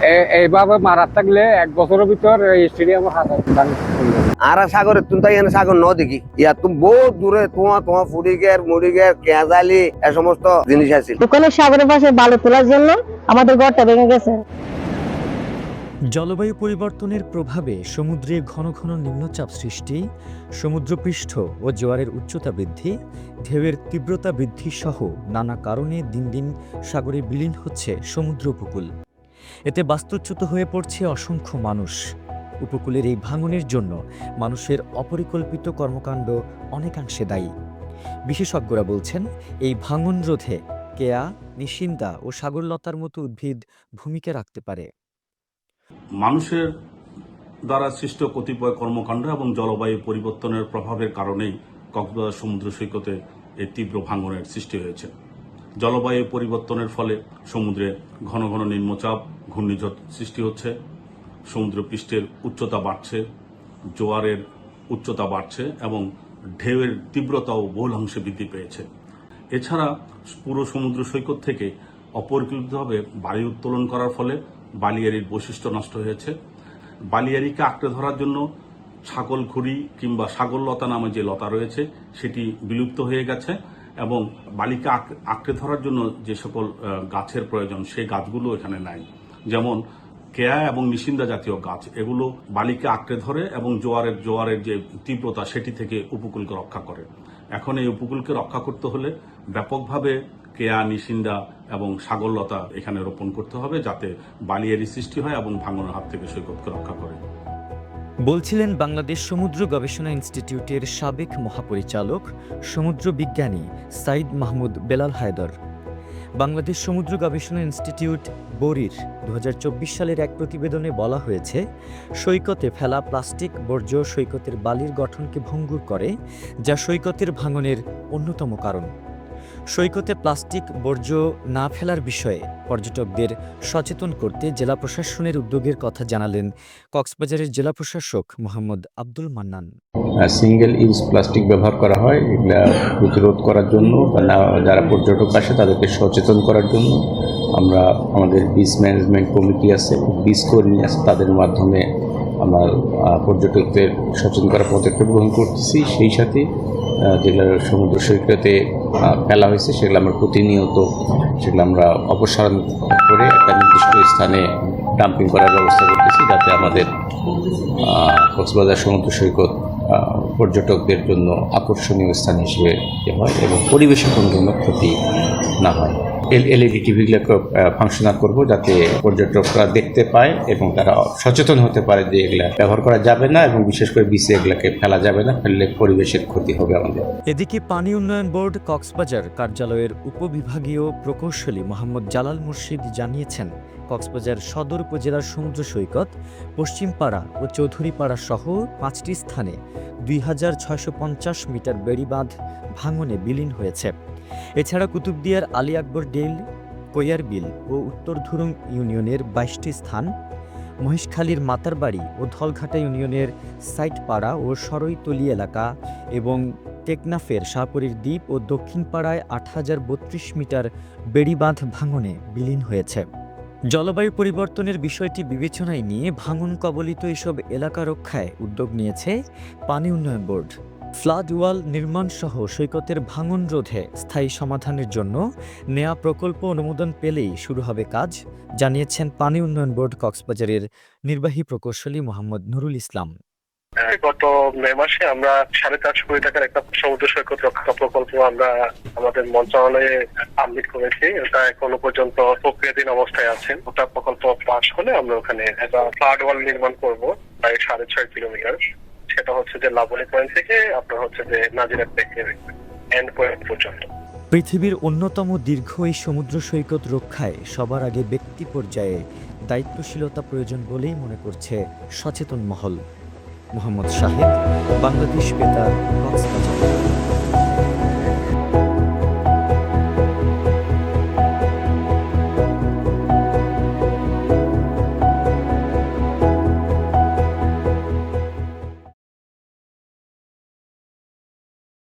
এ- এইভাবে মারার থাকলে এক বছরের ভিতর এই স্টেডিয়াম হাজার আর সাগরে তুমি তাই এখানে সাগর ন দেখি। ইয়া তুমি বহুত দূরে তোমা তোমার ফুডিগের মুড়িগের কেঁজালি এ সমস্ত জিনিস আছে। ওখানে সাগরের পাশে বালু তোলার জন্য আমাদের ঘরটা ভেঙে গেছে। জলবায়ু পরিবর্তনের প্রভাবে সমুদ্রে ঘন ঘন নিম্নচাপ সৃষ্টি সমুদ্রপৃষ্ঠ ও জোয়ারের উচ্চতা বৃদ্ধি ঢেউয়ের তীব্রতা বৃদ্ধি সহ নানা কারণে দিন দিন সাগরে বিলীন হচ্ছে সমুদ্র উপকূল। এতে বাস্তুচ্যুত হয়ে পড়ছে অসংখ্য মানুষ। উপকূলের এই ভাঙনের জন্য মানুষের অপরিকল্পিত কর্মকাণ্ড অনেকাংশে দায়ী। বিশেষজ্ঞরা বলছেন, এই ভাঙন রোধে কেয়া, নিশিন্দা ও সাগরলতার মতো উদ্ভিদ ভূমিকা রাখতে পারে। মানুষের দ্বারা সৃষ্ট কতিপয় কর্মকাণ্ড এবং জলবায়ু পরিবর্তনের প্রভাবের কারণেই কক্সবাজার সমুদ্র সৈকতে এই তীব্র ভাঙনের সৃষ্টি হয়েছে। জলবায়ু পরিবর্তনের ফলে সমুদ্রে ঘন ঘন নিম্নচাপ, ঘূর্ণিঝড় সৃষ্টি হচ্ছে। সমুদ্র পৃষ্ঠের উচ্চতা বাড়ছে, জোয়ারের উচ্চতা বাড়ছে এবং ঢেউয়ের তীব্রতাও বহুলাংশে বৃদ্ধি পেয়েছে। এছাড়া পুরো সমুদ্র সৈকত থেকে অপরিকল্পিতভাবে বালি উত্তোলন করার ফলে বালিয়ারির বৈশিষ্ট্য নষ্ট হয়েছে। বালিয়ারিকে আঁকড়ে ধরার জন্য ছাগল, খুঁড়ি কিংবা সাগরলতা নামে যে লতা রয়েছে, সেটি বিলুপ্ত হয়ে গেছে। এবং বালিকা আঁক- আঁকড়ে ধরার জন্য যে সকল গাছের প্রয়োজন, সেই গাছগুলো এখানে নাই। যেমন কেয়া এবং নিশিন্দা জাতীয় গাছ, এগুলো বালিকে আঁকড়ে ধরে এবং জোয়ারের জোয়ারের যে তীব্রতা, সেটি থেকে উপকূলকে রক্ষা করে। এখন এই উপকূলকে রক্ষা করতে হলে ব্যাপকভাবে কেয়া, নিশিন্দা এবং সাগরলতা এখানে রোপণ করতে হবে যাতে বালিয়ারি সৃষ্টি হয় এবং ভাঙনের হাত থেকে সৈকতকে রক্ষা করে। বলছিলেন বাংলাদেশ সমুদ্র গবেষণা ইনস্টিটিউটের সাবেক মহাপরিচালক, সমুদ্র বিজ্ঞানী সাইদ মাহমুদ বেলাল হায়দর। বাংলাদেশ সমুদ্র গবেষণা ইনস্টিটিউট, বরির দু সালের এক প্রতিবেদনে বলা হয়েছে, সৈকতে ফেলা প্লাস্টিক বর্জ্য সৈকতের বালির গঠনকে ভঙ্গুর করে, যা সৈকতের ভাঙনের অন্যতম কারণ। সৈকতে প্লাস্টিক বর্জ্য না ফেলার বিষয়ে পর্যটকদের সচেতন করতে জেলা প্রশাসনের উদ্যোগের কথা জানালেন কক্সবাজারের জেলা প্রশাসক Mohammad Abdul Mannan. Single use plastic ব্যবহার করা হয়, এগুলা প্রতিরোধ করার জন্য যারা পর্যটক আসে তাদেরকে সচেতন করার জন্য। আমরা আমাদের বিচ ম্যানেজমেন্ট কমিটি আছে বিচ কর্মী আছে, তাদের মাধ্যমে আমরা পর্যটকদের সচেতন করার পদক্ষেপ গ্রহণ করতেছি। সেই সাথে যেগুলো সমুদ্র সৈকতে ফেলা হয়েছে, সেগুলো আমরা প্রতিনিয়ত, সেগুলো আমরা অপসারণ করে একটা নির্দিষ্ট স্থানে ডাম্পিং করার ব্যবস্থা করতেছি যাতে আমাদের কক্সবাজার সমুদ্র সৈকত পর্যটকদের জন্য আকর্ষণীয় স্থান হিসেবে হয় এবং পরিবেশের কোনো ক্ষতি না হয়। এলইডি টিভিগুলোকে ফাংশনাল করব যাতে পর্যটকরা দেখতে পায় এবং তারা সচেতন হতে পারে যে এগুলা ব্যবহার করা যাবে না এবং বিশেষ করে বিচে এগুলাকে ফেলা যাবে না, ফেললে পরিবেশের ক্ষতি হবে আমাদের। এদিকে পানি উন্নয়ন বোর্ড কক্সবাজার কার্যালয়ের উপবিভাগীয় প্রকৌশলী মোহাম্মদ জালাল মুর্শিদ জানিয়েছেন, কক্সবাজার সদর উপজেলার সমুদ্র সৈকত, পশ্চিমপাড়া ও চৌধুরীপাড়া সহ পাঁচটি স্থানে দুই হাজার ছয়শো পঞ্চাশ মিটার বেড়িবাঁধ ভাঙনে বিলীন হয়েছে। এছাড়া কুতুবদিয়ার আলী আকবর ডেল কৈয়ার বিল ও উত্তর ধুরুং ইউনিয়নের বাইশটি স্থান, মহেশখালীর মাতারবাড়ি ও ধলঘাটা ইউনিয়নের সাইটপাড়া ও সরইতলি এলাকা এবং টেকনাফের শাহপুরীর দ্বীপ ও দক্ষিণপাড়ায় আট হাজার বত্রিশ মিটার বেড়িবাঁধ ভাঙনে বিলীন হয়েছে। জলবায়ু পরিবর্তনের বিষয়টি বিবেচনায় নিয়ে ভাঙন কবলিত এসব এলাকা রক্ষায় উদ্যোগ নিয়েছে পানি উন্নয়ন বোর্ড। ফ্লাড ওয়াল নির্মাণ সহ সৈকতের ভাঙন রোধে স্থায়ী সমাধানের জন্য নেয়া প্রকল্প অনুমোদন পেলেই শুরু হবে কাজ জানিয়েছেন পানি উন্নয়ন বোর্ড কক্সবাজারের নির্বাহী প্রকৌশলী মোহাম্মদ নুরুল ইসলাম। হ্যাঁ, গত মে মাসে আমরা সাড়ে চারশো কোটি টাকার একটা সমুদ্র সৈকত রক্ষা প্রকল্প আমরা আমাদের মন্ত্রণালয়ে সাবমিট করেছি। ওটা এখনও পর্যন্ত প্রক্রিয়াধীন অবস্থায় আছে। ওটা প্রকল্প পাশ হলে আমরা ওখানে একটা ফ্লাড ওয়াল নির্মাণ করব প্রায় সাড়ে ছয় কিলোমিটার। সেটা হচ্ছে যে লাবণী পয়েন্ট থেকে আপনার হচ্ছে যে নাজিরা এন্ড পয়েন্ট পর্যন্ত। পৃথিবীর অন্যতম দীর্ঘ এই সমুদ্র সৈকত রক্ষায় সবার আগে ব্যক্তি পর্যায়ে দায়িত্বশীলতা প্রয়োজন বলেই মনে করছে সচেতন মহল। মোহাম্মদ শাহেদ, বাংলাদেশ বেতার